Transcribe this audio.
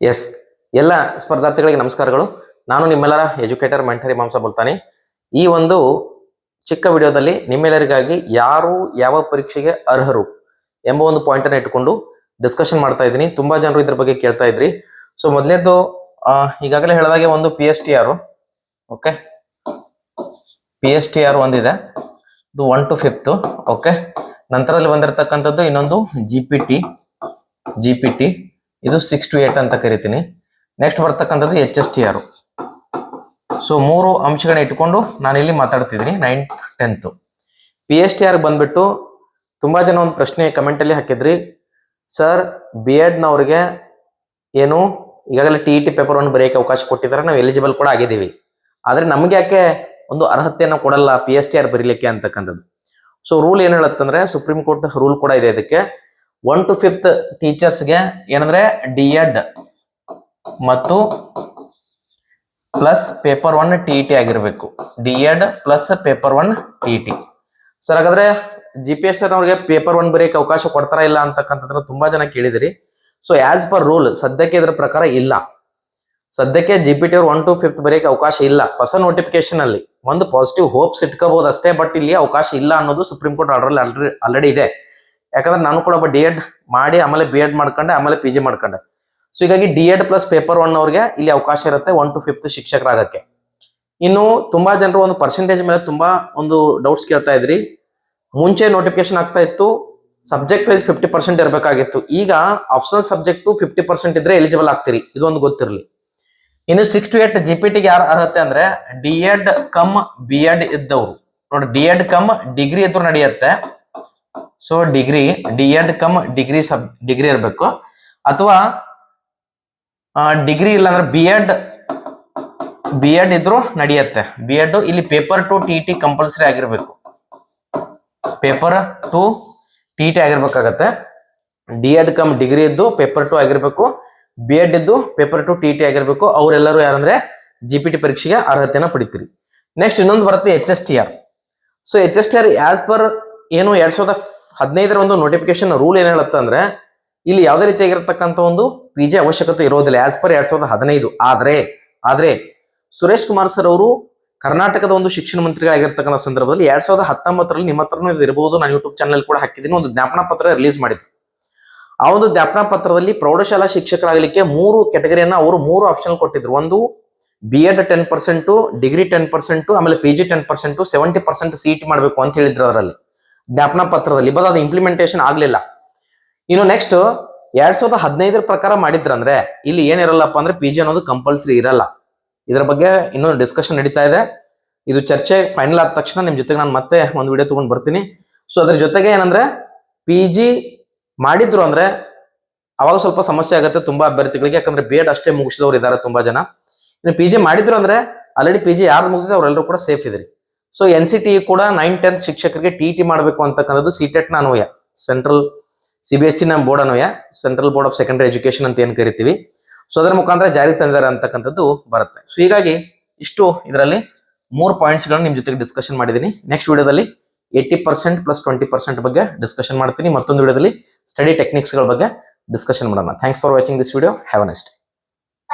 S ಎಲ್ಲ ಸ್ಪರ್ಧಾರ್ಥಿಗಳಿಗೆ ನಮಸ್ಕಾರಗಳು. ನಾನು ನಿಮ್ಮೆಲ್ಲರ ಎಜುಕೇಟರ್ ಮೆಂಟರಿ ಮಾಂಸ ಬೋಲ್ತಾನೆ. ಈ ಒಂದು ಚಿಕ್ಕ ವಿಡಿಯೋದಲ್ಲಿ ನಿಮ್ಮೆಲ್ಲರಿಗಾಗಿ ಯಾರು ಯಾವ ಪರೀಕ್ಷೆಗೆ ಅರ್ಹರು ಎಂಬ ಒಂದು ಪಾಯಿಂಟ್ ಅನ್ನು ಇಟ್ಕೊಂಡು ಡಿಸ್ಕಷನ್ ಮಾಡ್ತಾ ಇದ್ದೀನಿ. ತುಂಬಾ ಜನರು ಇದ್ರ ಬಗ್ಗೆ ಕೇಳ್ತಾ ಇದ್ರಿ. ಸೊ ಮೊದಲನೇದು ಈಗಾಗಲೇ ಹೇಳಿದಾಗೆ ಒಂದು P S T R okay P S T R ಒಂದಿದೆ. ಇದು ಒನ್ ಟು ಫಿಫ್ತ್ ಓಕೆ ನಂತರದಲ್ಲಿ ಬಂದಿರತಕ್ಕಂಥದ್ದು ಇನ್ನೊಂದು G P T G P T ಇದು ಸಿಕ್ಸ್ ಟು ಏಟ್ ಅಂತ ಕರಿತೀನಿ. ನೆಕ್ಸ್ಟ್ ಬರ್ತಕ್ಕಂಥದ್ದು H S T R so ಮೂರು ಅಂಶಗಳನ್ನ ಇಟ್ಕೊಂಡು ನಾನು ಇಲ್ಲಿ ಮಾತಾಡ್ತಿದ್ದೀನಿ ninth tenth P S T R ಬಂದ್ಬಿಟ್ಟು ತುಂಬಾ ಜನ ಒಂದು ಪ್ರಶ್ನೆ ಕಮೆಂಟಲ್ಲಿ ಹಾಕಿದ್ರಿ. ಸರ್ ಬಿ ಎಡ್ನವ್ರಿಗೆ ಏನು ಈಗಾಗಲೇ ಟಿ ಇ ಟಿ ಪೇಪರ್ ಒಂದು ಬರೆಯಕ್ಕೆ ಅವಕಾಶ ಕೊಟ್ಟಿದ್ದಾರೆ, ನಾವು ಎಲಿಜಿಬಲ್ ಕೂಡ ಆಗಿದ್ದೀವಿ. ಆದ್ರೆ ನಮ್ಗೆ ಯಾಕೆ ಒಂದು ಅರ್ಹತೆಯನ್ನು ಕೊಡಲ್ಲ ಪಿ ಎಸ್ ಟಿ ಆರ್ ಬರೀಲಿಕ್ಕೆ ಅಂತಕ್ಕಂಥದ್ದು? ಸೊ ರೂಲ್ ಏನು ಹೇಳುತ್ತಂದ್ರೆ ಸುಪ್ರೀಂ ಕೋರ್ಟ್ ರೂಲ್ ಕೂಡ ಇದೆ ಇದಕ್ಕೆ. ಒನ್ ಟು ಫಿಫ್ತ್ ಟೀಚರ್ಸ್ಗೆ ಏನಂದ್ರೆ ಡಿ ಎಡ್ ಮತ್ತು plus paper one T T ಆಗಿರಬೇಕು. D Ed plus paper one T T sir ಹಾಗಾದ್ರೆ ಜಿ ಪಿ ಎಸ್ ಅವ್ರಿಗೆ ಪೇಪರ್ ಒನ್ ಬರೆಯಕ್ಕೆ ಅವಕಾಶ ಕೊಡ್ತಾರ ಇಲ್ಲ ಅಂತಕ್ಕಂಥದ್ದನ್ನ ತುಂಬಾ ಜನ ಕೇಳಿದಿರಿ. ಸೊ ಆಸ್ ಪರ್ ರೂಲ್ ಸದ್ಯಕ್ಕೆ ಇದ್ರ ಪ್ರಕಾರ ಇಲ್ಲ. ಸದ್ಯಕ್ಕೆ ಜಿ ಪಿ ಟಿ ಅವ್ರು ಒನ್ ಟು ಫಿಫ್ತ್ ಬರೆಯಕ್ಕೆ ಅವಕಾಶ ಇಲ್ಲ. ಹೊಸ ನೋಟಿಫಿಕೇಶನ್ ಅಲ್ಲಿ ಒಂದು ಪಾಸಿಟಿವ್ ಹೋಪ್ಸ್ ಇಟ್ಕೋಬಹುದು ಅಷ್ಟೇ ಬಟ್ ಇಲ್ಲಿ ಅವಕಾಶ ಇಲ್ಲ ಅನ್ನೋದು supreme court order already already ಇದೆ. ಯಾಕಂದ್ರೆ ನಾನು ಕೂಡ ಒಬ್ಬ ಡಿ ಎಡ್ ಮಾಡಿ, ಆಮೇಲೆ ಬಿ ಎಡ್ ಮಾಡ್ಕೊಂಡೆ, ಆಮೇಲೆ ಪಿ ಜಿ ಮಾಡ್ಕೊಂಡೆ. ಸೊ ಹೀಗಾಗಿ D Ed plus paper one ಅವ್ರಿಗೆ ಇಲ್ಲಿ ಅವಕಾಶ ಇರುತ್ತೆ ಒನ್ ಟು ಫಿಫ್ತ್ ಶಿಕ್ಷಕರಾಗಕ್ಕೆ. ಇನ್ನು ತುಂಬಾ ಜನರು ಒಂದು ಪರ್ಸೆಂಟೇಜ್ ಮೇಲೆ ತುಂಬಾ ಒಂದು ಡೌಟ್ಸ್ ಕೇಳ್ತಾ ಇದ್ರಿ. ಮುಂಚೆ ನೋಟಿಫಿಕೇಶನ್ ಆಗ್ತಾ ಇತ್ತು ಸಬ್ಜೆಕ್ಟ್ ವೈಸ್ ಫಿಫ್ಟಿ ಪರ್ಸೆಂಟ್ ಇರಬೇಕಾಗಿತ್ತು. ಈಗ ಆಪ್ಷನಲ್ ಸಬ್ಜೆಕ್ಟ್ ಫಿಫ್ಟಿ ಪರ್ಸೆಂಟ್ ಇದ್ರೆ ಎಲಿಜಿಬಲ್ ಆಗ್ತೀರಿ. ಇದೊಂದು ಗೊತ್ತಿರಲಿ. ಇನ್ನು six to eight G P ಟಿಗೆ ಯಾರು ಅರ್ಹತೆ ಅಂದ್ರೆ D Ed cum B Ed ಇದ್ದವರು. ನೋಡಿ ಡಿ ಎಡ್ ಕಮ್ ಡಿಗ್ರಿ ಇದ್ರು ನಡೆಯುತ್ತೆ. So degree D Ed cum degree sub degree ಇರಬೇಕು. ಅಥವಾ ಡಿಗ್ರಿ ಇಲ್ಲಾಂದ್ರೆ ಬಿ ಎಡ್ ಬಿ ಎಡ್ ಇದ್ರು ನಡೆಯುತ್ತೆ. ಬಿ ಎಡ್ ಇಲ್ಲಿ paper two T T compulsory ಆಗಿರ್ಬೇಕು. ಪೇಪರ್ ಟು ಟಿ ಟಿ ಆಗಿರ್ಬೇಕಾಗತ್ತೆ. ಡಿ ಎಡ್ ಕಮ್ ಡಿಗ್ರಿ ಇದ್ದು ಪೇಪರ್ ಟು ಆಗಿರ್ಬೇಕು. ಬಿ ಎಡ್ ಇದ್ದು ಪೇಪರ್ ಟು ಟಿ ಟಿ ಆಗಿರ್ಬೇಕು. ಅವರೆಲ್ಲರೂ ಯಾರಂದ್ರೆ ಜಿ ಪಿ ಟಿ ಪರೀಕ್ಷೆಗೆ ಅರ್ಹತೆಯನ್ನು ಪಡಿತೀರಿ. ನೆಕ್ಸ್ಟ್ ಇನ್ನೊಂದು ಬರುತ್ತೆ H S T R so H S T R as per ಏನು ಎರಡ್ ಸಾವಿರದ ಹದಿನೈದರ ಒಂದು ನೋಟಿಫಿಕೇಶನ್ ರೂಲ್ ಏನ್ ಹೇಳುತ್ತೆ ಅಂದ್ರೆ, ಇಲ್ಲಿ ಯಾವುದೇ ರೀತಿಯಾಗಿರತಕ್ಕಂಥ ಒಂದು ಪಿ ಜಿ ಅವಶ್ಯಕತೆ ಇರೋದಿಲ್ಲ ಆಸ್ ಪರ್ ಎರಡ್ ಸಾವಿರದ ಹದಿನೈದು. ಆದರೆ ಆದರೆ, ಸುರೇಶ್ ಕುಮಾರ್ ಸರ್ ಅವರು ಕರ್ನಾಟಕದ ಒಂದು ಶಿಕ್ಷಣ ಮಂತ್ರಿಗಳಾಗಿರ್ತಕ್ಕಂಥ ಸಂದರ್ಭದಲ್ಲಿ ಎರಡ್ ಸಾವಿರದ ಹತ್ತೊಂಬತ್ತರಲ್ಲಿ ನಿಮ್ಮ ಹತ್ರನೂ ಇರಬಹುದು ನಾನು ಯೂಟ್ಯೂಬ್ ಚಾನಲ್ ಕೂಡ ಹಾಕಿದ್ದೀನಿ. ಒಂದು ಜ್ಞಾಪನ ಪತ್ರ ರಿಲೀಸ್ ಮಾಡಿದ್ರು. ಆ ಒಂದು ಜ್ಞಾಪನ ಪತ್ರದಲ್ಲಿ ಪ್ರೌಢಶಾಲಾ ಶಿಕ್ಷಕರಾಗಲಿಕ್ಕೆ ಮೂರು ಕೆಟಗರಿಯನ್ನ ಅವರು ಮೂರು ಆಪ್ಷನ್ ಕೊಟ್ಟಿದ್ರು. ಒಂದು B Ed ten percent degree ten percent ಆಮೇಲೆ P G ten percent seventy percent C ಮಾಡಬೇಕು ಅಂತ ಹೇಳಿದ್ರು ಅದರಲ್ಲಿ. ಜ್ಞಾಪನಾ ಪತ್ರದಲ್ಲಿ, ಬಟ್ ಅದು ಇಂಪ್ಲಿಮೆಂಟೇಷನ್ ಆಗ್ಲಿಲ್ಲ. ಇನ್ನು ನೆಕ್ಸ್ಟ್ ಎರಡ್ ಸಾವಿರದ ಹದಿನೈದರ ಪ್ರಕಾರ ಮಾಡಿದ್ರಂದ್ರೆ, ಇಲ್ಲಿ ಏನಿರಲ್ಲಪ್ಪ ಅಂದ್ರೆ ಪಿ ಜಿ ಅನ್ನೋದು ಕಂಪಲ್ಸರಿ ಇರಲ್ಲ. ಇದರ ಬಗ್ಗೆ ಇನ್ನೊಂದು ಡಿಸ್ಕಷನ್ ನಡೀತಾ ಇದೆ. ಇದು ಚರ್ಚೆ ಫೈನಲ್ ಆದ ತಕ್ಷಣ ನಿಮ್ ಜೊತೆಗೆ ನಾನು ಮತ್ತೆ ಒಂದು ವಿಡಿಯೋ ತಗೊಂಡ್ ಬರ್ತೀನಿ. ಸೊ ಅದ್ರ ಜೊತೆಗೆ ಏನಂದ್ರೆ ಪಿ ಜಿ ಮಾಡಿದ್ರು ಅಂದ್ರೆ ಅವಾಗ ಸ್ವಲ್ಪ ಸಮಸ್ಯೆ ಆಗುತ್ತೆ ತುಂಬಾ ಅಭ್ಯರ್ಥಿಗಳಿಗೆ, ಯಾಕಂದ್ರೆ ಬಿ ಎಡ್ ಅಷ್ಟೇ ಮುಗಿಸಿದವರು ಇದ್ದಾರೆ ತುಂಬಾ ಜನ. ಇನ್ನು ಪಿ ಜಿ ಮಾಡಿದ್ರು ಅಂದ್ರೆ ಆಲ್ರೆಡಿ ಪಿ ಜಿ ಯಾರು ಮುಗಿದ್ರೆ ಅವರೆಲ್ಲರೂ ಕೂಡ ಸೇಫ್ ಇದ್ರಿ ಸೊ ಎನ್ ಸಿ ಟಿ ಕೂಡ ನೈನ್ ಟೆಂತ್ ಶಿಕ್ಷಕರಿಗೆ ಟಿ ಟಿ ಮಾಡಬೇಕು ಅಂತಕ್ಕಂಥದ್ದು ಸಿ ಟೆಟ್ನ ಅನ್ವಯ central C B S C board ಅನ್ವಯ central board of secondary education ಅಂತ ಏನು ಕರಿತೀವಿ. ಸೊ ಅದರ ಮುಖಾಂತರ ಜಾರಿಗೆ ತಂದಿದ್ದಾರೆ ಅಂತಕ್ಕಂಥದ್ದು ಬರುತ್ತೆ. ಸೊ ಹೀಗಾಗಿ ಇಷ್ಟು ಇದರಲ್ಲಿ ಮೂರು ಪಾಯಿಂಟ್ಸ್ ನಿಮ್ಮ ನಿಮ್ ಜೊತೆಗೆ ಡಿಸ್ಕಷನ್ ಮಾಡಿದ್ದೀನಿ ನೆಕ್ಸ್ಟ್ ವಿಡಿಯೋದಲ್ಲಿ eighty percent plus twenty percent ಬಗ್ಗೆ ಡಿಸ್ಕಷನ್ ಮಾಡ್ತೀನಿ. ಮತ್ತೊಂದು ವಿಡಿಯೋದಲ್ಲಿ ಸ್ಟಡಿ ಟೆಕ್ನಿಕ್ಸ್ಗಳ ಬಗ್ಗೆ ಡಿಸ್ಕಷನ್ ಮಾಡೋಣ. Thanks for watching this video have next